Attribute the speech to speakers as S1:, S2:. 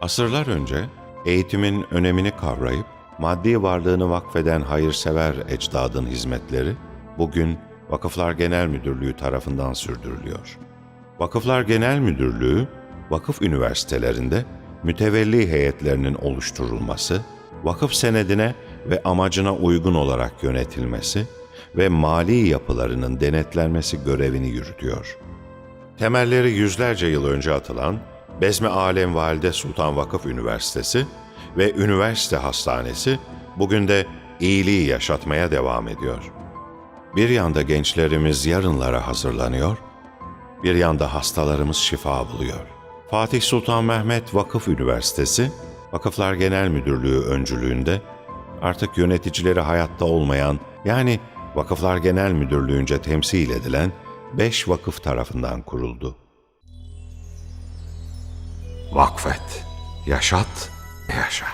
S1: Asırlar önce eğitimin önemini kavrayıp maddi varlığını vakfeden hayırsever ecdadın hizmetleri bugün Vakıflar Genel Müdürlüğü tarafından sürdürülüyor. Vakıflar Genel Müdürlüğü, vakıf üniversitelerinde mütevelli heyetlerinin oluşturulması, vakıf senedine ve amacına uygun olarak yönetilmesi ve mali yapılarının denetlenmesi görevini yürütüyor. Temelleri yüzlerce yıl önce atılan Bezmi Alem Valide Sultan Vakıf Üniversitesi ve Üniversite Hastanesi bugün de iyiliği yaşatmaya devam ediyor. Bir yanda gençlerimiz yarınlara hazırlanıyor, bir yanda hastalarımız şifa buluyor. Fatih Sultan Mehmet Vakıf Üniversitesi, Vakıflar Genel Müdürlüğü öncülüğünde artık yöneticileri hayatta olmayan yani Vakıflar Genel Müdürlüğü'nce temsil edilen beş vakıf tarafından kuruldu.
S2: Vakfet, yaşat, yaşa.